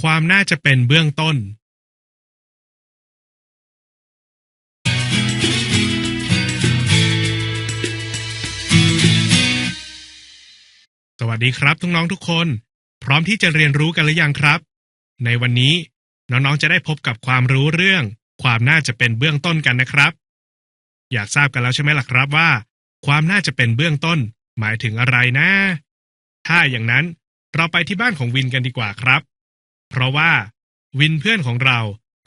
ความน่าจะเป็นเบื้องต้นสวัสดีครับทุกน้องทุกคน พร้อมที่จะเรียนรู้กันหรือยังครับ ในวันนี้น้องๆจะได้พบกับความรู้เรื่อง ความน่าจะเป็นเบื้องต้นกันนะครับ อยากทราบกันแล้วใช่ไหมล่ะครับว่า ความน่าจะเป็นเบื้องต้น หมายถึงอะไรนะ ถ้าอย่างนั้นเราไปที่บ้านของวินกันดีกว่าครับ เพราะว่าวินเพื่อนของเรา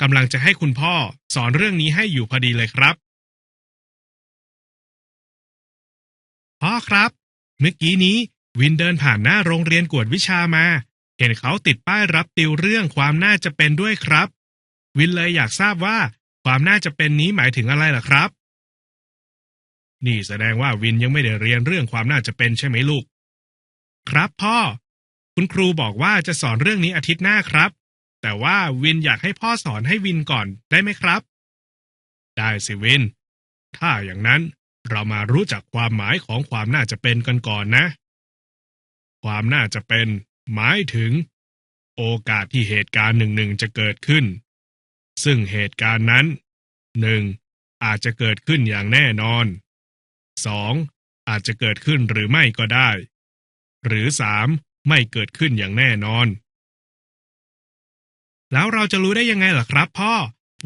กำลังจะให้คุณพ่อสอนเรื่องนี้ให้อยู่พอดีเลยครับ พ่อครับ เมื่อกี้นี้วินเดินผ่านหน้าโรงเรียนกวดวิชามา เห็นเขาติดป้ายรับติวเรื่องความน่าจะเป็นด้วยครับ วินเลยอยากทราบว่า ความน่าจะเป็นนี้หมายถึงอะไรล่ะครับ นี่แสดงว่าวินยังไม่ได้เรียนเรื่องความน่าจะเป็นใช่ไหมลูก ครับพ่อ คุณครูบอกว่าจะสอนเรื่องนี้อาทิตย์หน้าครับ แต่ว่าวินอยากให้พ่อสอนให้วินก่อนได้ไหมครับ ได้สิวิน ถ้าอย่างนั้นเรามารู้จักความหมายของความน่าจะเป็นกันก่อนนะ ความน่าจะเป็น หมายถึง โอกาสที่เหตุการณ์หนึ่งหนึ่งจะเกิดขึ้น ซึ่งเหตุการณ์นั้นหนึ่งอาจจะเกิดขึ้นอย่างแน่นอนสองอาจจะเกิดขึ้นหรือไม่ก็ได้ หรือสาม ไม่เกิดขึ้นอย่างแน่นอน แล้วเราจะรู้ได้ยังไงล่ะครับ พ่อ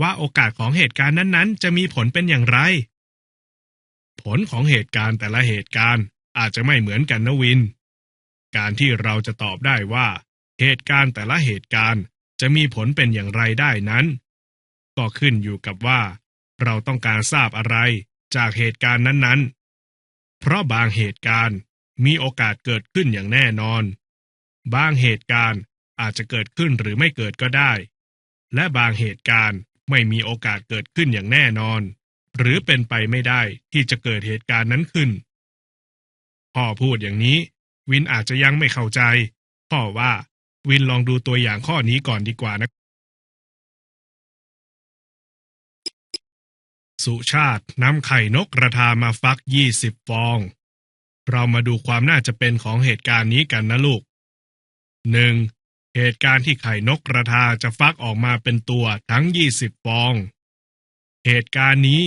ว่าโอกาสของเหตุการณ์นั้นๆ จะมีผลเป็นอย่างไร ผลของเหตุการณ์แต่ละเหตุการณ์อาจจะไม่เหมือนกันนะวิน การที่เราจะตอบได้ว่า เหตุการณ์แต่ละเหตุการณ์จะมีผลเป็นอย่างไรได้นั้น ก็ขึ้นอยู่กับว่า เราต้องการทราบอะไรจากเหตุการณ์นั้นๆ เพราะบางเหตุการณ์มีโอกาสเกิดขึ้นอย่างแน่นอน บางเหตุการณ์อาจจะเกิดขึ้นหรือไม่เกิดก็ได้ และบางเหตุการณ์ไม่มีโอกาสเกิดขึ้นอย่างแน่นอน หรือเป็นไปไม่ได้ที่จะเกิดเหตุการณ์นั้นขึ้น พ่อพูดอย่างนี้ วินอาจจะยังไม่เข้าใจ พ่อว่าวินลองดูตัวอย่างข้อนี้ก่อนดีกว่านะ สุชาตินำไข่นกกระทามาฟักยี่สิบฟอง เรามาดูความน่าจะเป็นของเหตุการณ์นี้กันนะลูก หนึ่งเหตุการณ์ที่ไข่นกกระทาจะฟักออกมาเป็นตัวทั้งยี่สิบฟอง เหตุการณ์นี้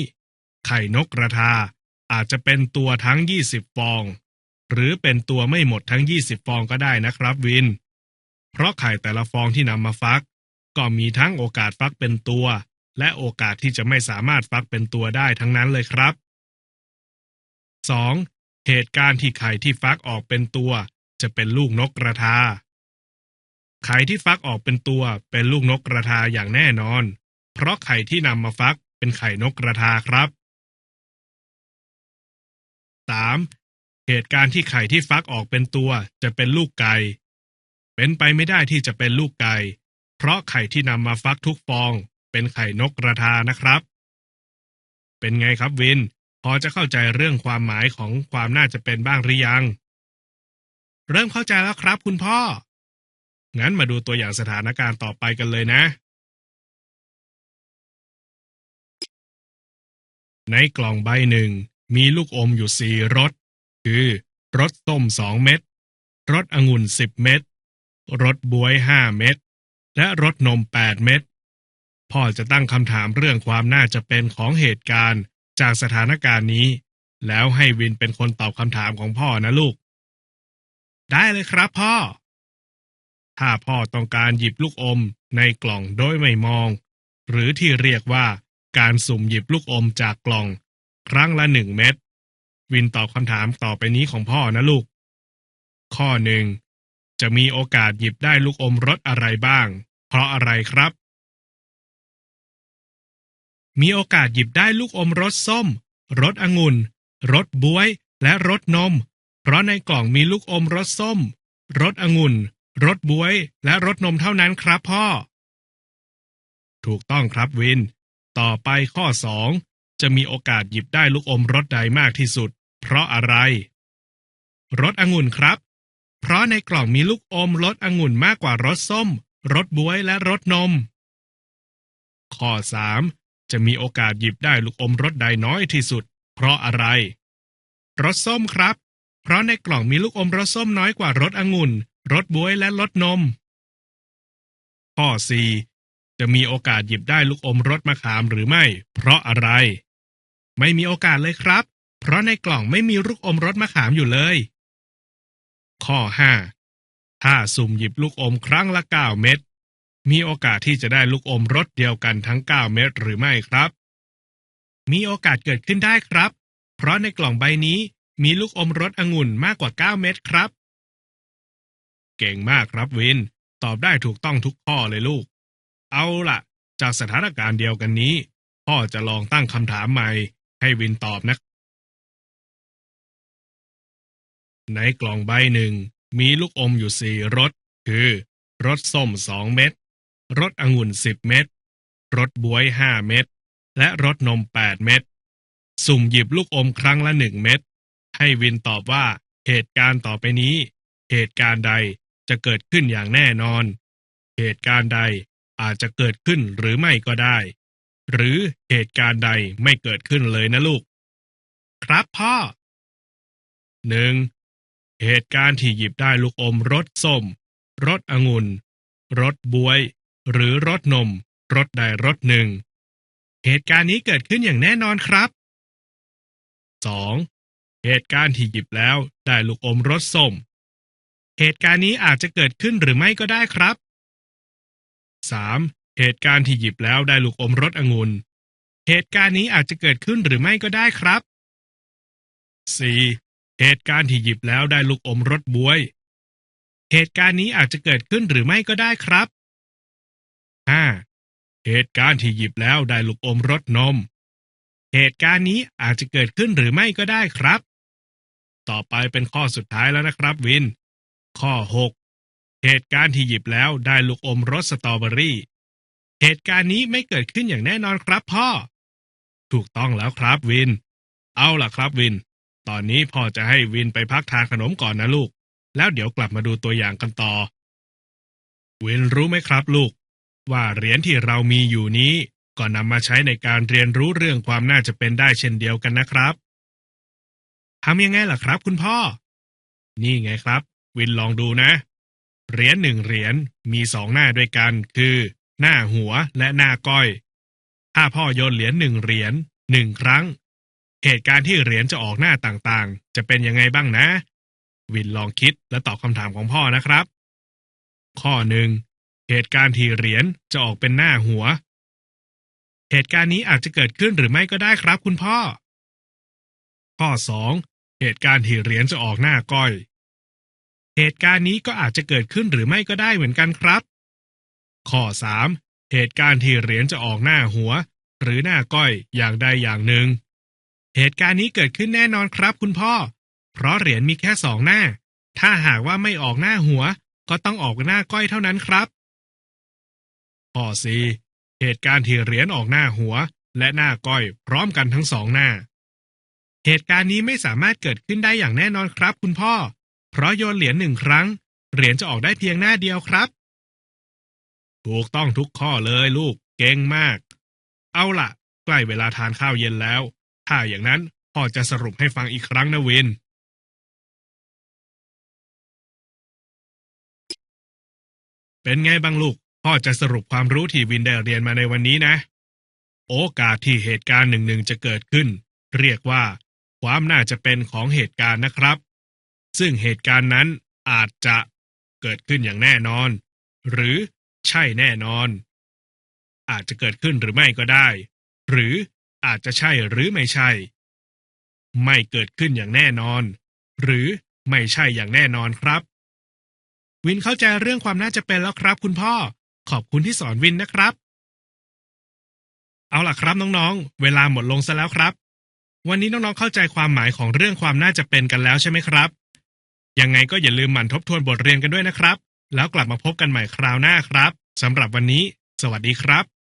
ไข่นกกระทาอาจจะเป็นตัวทั้งยี่สิบฟอง หรือเป็นตัวไม่หมดทั้งยี่สิบฟองก็ได้นะครับวิน เพราะไข่แต่ละฟองที่นำมาฟัก ก็มีทั้งโอกาสฟักเป็นตัว และโอกาสที่จะไม่สามารถฟักเป็นตัวได้ทั้งนั้นเลยครับ 2. เหตุการณ์ที่ไข่ที่ฟักออกเป็นตัว จะเป็นลูกนกกระทา ไข่ที่ฟักออกเป็นตัวเป็นลูกนกกระทาอย่างแน่นอน เพราะไข่ที่นำมาฟักเป็นไข่นกกระทาครับ 3. เหตุการณ์ที่ไข่ที่ฟักออกเป็นตัวจะเป็นลูกไก่ เป็นไปไม่ได้ที่จะเป็นลูกไก่ เพราะไข่ที่นำมาฟักทุกฟอง เป็นไข่นกกระทานะครับ เป็นไงครับวิน พอจะเข้าใจเรื่องความหมายของความน่าจะเป็นบ้างหรือยัง เริ่มเข้าใจแล้วครับคุณพ่อ งั้นมาดูตัวอย่างสถานการณ์ต่อไปกันเลยนะ ในกล่องใบหนึ่ง มีลูกอมอยู่สี่รส คือรสส้มสองเม็ด รสองุ่นสิบเม็ด รสบวยห้าเม็ด และรสนมแปดเม็ด พ่อจะตั้งคำถามเรื่องความน่าจะเป็นของเหตุการณ์จากสถานการณ์นี้ แล้วให้วินเป็นคนตอบคำถามของพ่อนะลูก ได้เลยครับพ่อ ถ้าพ่อต้องการหยิบลูกอมในกล่องโดยไม่มอง หรือที่เรียกว่าการสุ่มหยิบลูกอมจากกล่อง ครั้งละหนึ่งเม็ดวินตอบคำถามต่อไปนี้ของพ่อนะลูก ข้อหนึ่งจะมีโอกาสหยิบได้ลูกอมรสอะไรบ้าง เพราะอะไรครับ มีโอกาสหยิบได้ลูกอมรสส้ม รสองุ่น รสบวย และรสนม เพราะในกล่องมีลูกอมรสส้ม รสองุ่น รสบวย และรสนมเท่านั้นครับพ่อ ถูกต้องครับวิน ต่อไปข้อสองจะมีโอกาสหยิบได้ลูกอมรสใดมากที่สุด เพราะอะไร รสองุ่นครับ เพราะในกล่องมีลูกอมรสองุ่นมากกว่ารสส้ม รสบวยและรสนม ข้อสามจะมีโอกาสหยิบได้ลูกอมรสใดน้อยที่สุด เพราะอะไร รสส้มครับ เพราะในกล่องมีลูกอมรสส้มน้อยกว่ารสองุ่น รสบวยและรสนมข้ข้อ 4 จะมีโอกาสหยิบได้ลูกอมรสมะขามหรือไม่ เพราะอะไร ไม่มีโอกาสเลยครับ เพราะในกล่องไม่มีลูกอมรสมะขามอยู่เลย ข้อ 5 ถ้าสุ่มหยิบลูกอมครั้งละ 9 เม็ดมีโอกาสที่จะได้ลูกอมรสเดียวกันทั้ง 9 เม็ดหรือไม่ครับ มีโอกาสเกิดขึ้นได้ครับ เพราะในกล่องใบนี้มีลูกอมรสองุ่นมากกว่า 9 เม็ดครับ เก่งมากครับวิน ตอบได้ถูกต้องทุกข้อเลยลูก เอาล่ะ จากสถานการณ์เดียวกันนี้ พ่อจะลองตั้งคำถามใหม่ ให้วินตอบนะ ในกล่องใบหนึ่ง มีลูกอมอยู่สี่รส คือ รสส้มสองเม็ด รสองุ่นสิบเม็ด รสบวยห้าเม็ด และรสนมแปดเม็ด สุ่มหยิบลูกอมครั้งละหนึ่งเม็ด ให้วินตอบว่าเหตุการณ์ต่อไปนี้ เหตุการณ์ใด จะเกิดขึ้นอย่างแน่นอน เหตุการณ์ใดอาจจะเกิดขึ้นหรือไม่ก็ได้ หรือเหตุการณ์ใดไม่เกิดขึ้นเลยนะลูก ครับพ่อหนึ่งเหตุการณ์ที่หยิบได้ลูกอมรสส้มรสองุ่นรสบวย หรือรสนมรสใดรสหนึ่ง เหตุการณ์นี้เกิดขึ้นอย่างแน่นอนครับ 2. เหตุการณ์ที่หยิบแล้วได้ลูกอมรสส้ม เหตุการณ์นี้อาจจะเกิดขึ้นหรือไม่ก็ได้ครับ 3. เหตุการณ์ที่หยิบแล้วได้ลูกอมรสองุ่นเหตุการณ์นี้อาจจะเกิดขึ้นหรือไม่ก็ได้ครับ 4. เหตุการณ์ที่หยิบแล้วได้ลูกอมรสบวย เหตุการณ์นี้อาจจะเกิดขึ้นหรือไม่ก็ได้ครับ 5. เหตุการณ์ที่หยิบแล้วได้ลูกอมรสนม เหตุการณ์นี้อาจจะเกิดขึ้นหรือไม่ก็ได้ครับ ต่อไปเป็นข้อสุดท้ายแล้วนะครับวิน ข้อ 6 เหตุการณ์ที่หยิบแล้วได้ลูกอมรสสตรอเบอรี่ เหตุการณ์นี้ไม่เกิดขึ้นอย่างแน่นอนครับพ่อ ถูกต้องแล้วครับวิน เอาล่ะครับวิน ตอนนี้พ่อจะให้วินไปพักทานขนมก่อนนะลูก แล้วเดี๋ยวกลับมาดูตัวอย่างกันต่อ วินรู้ไหมครับลูก ว่าเหรียญที่เรามีอยู่นี้ก็นำมาใช้ในการเรียนรู้เรื่องความน่าจะเป็นได้เช่นเดียวกันนะครับทำยังไงล่ะครับ คุณพ่อ นี่ไงครับ วินลองดูนะ เหรียญหนึ่งเหรียญมีสองหน้าด้วยกันคือ หน้าหัวและหน้าก้อย ถ้าพ่อโยนเหรียญหนึ่งเหรียญหนึ่งครั้ง เหตุการณ์ที่เหรียญจะออกหน้าต่างๆ จะเป็นยังไงบ้างนะ วินลองคิดและตอบคำถามของพ่อนะครับ ข้อหนึ่งเหตุการณ์ที่เหรียญจะออกเป็นหน้าหัว เหตุการณ์นี้อาจจะเกิดขึ้นหรือไม่ก็ได้ครับคุณพ่อ ข้อสองเหตุการณ์ที่เหรียญจะออกหน้าก้อย เหตุการณ์นี้ก็อาจจะเกิดขึ้นหรือไม่ก็ได้เหมือนกันครับ ข้อสามเหตุการณ์ที่เหรียญจะออกหน้าหัว หรือหน้าก้อยอย่างใดอย่างหนึ่ง เหตุการณ์นี้เกิดขึ้นแน่นอนครับคุณพ่อ เพราะเหรียญมีแค่สองหน้า ถ้าหากว่าไม่ออกหน้าหัว ก็ต้องออกหน้าก้อยเท่านั้นครับ ข้อ 4. เหตุการณ์ที่เหรียญออกหน้าหัว และหน้าก้อยพร้อมกันทั้งสองหน้า เหตุการณ์นี้ไม่สามารถเกิดขึ้นได้อย่างแน่นอนครับ คุณพ่อ เพราะโยนเหรียญหนึ่งครั้ง เหรียญจะออกได้เพียงหน้าเดียวครับ ถูกต้องทุกข้อเลยลูก เก่งมาก เอาล่ะ ใกล้เวลาทานข้าวเย็นแล้ว ถ้าอย่างนั้นพ่อจะสรุปให้ฟังอีกครั้งนะวิน เป็นไงบ้างลูก พ่อจะสรุปความรู้ที่วินได้เรียนมาในวันนี้นะ โอกาสที่เหตุการณ์หนึ่งหนึ่งจะเกิดขึ้น เรียกว่า ความน่าจะเป็นของเหตุการณ์นะครับ ซึ่งเหตุการณ์นั้นอาจจะเกิดขึ้นอย่างแน่นอน หรือใช่แน่นอน อาจจะเกิดขึ้นหรือไม่ก็ได้ หรืออาจจะใช่หรือไม่ใช่ ไม่เกิดขึ้นอย่างแน่นอน หรือไม่ใช่อย่างแน่นอนครับ วินเข้าใจเรื่องความน่าจะเป็นแล้วครับ คุณพ่อขอบคุณที่สอนวินนะครับ เอาล่ะครับน้องๆ เวลาหมดลงซะแล้วครับ วันนี้น้องๆเข้าใจความหมายของเรื่องความน่าจะเป็นกันแล้วใช่ไหมครับ ยังไงก็อย่าลืมหมั่นทบทวนบทเรียนกันด้วยนะครับ แล้วกลับมาพบกันใหม่คราวหน้าครับสำหรับวันนี้ สวัสดีครับ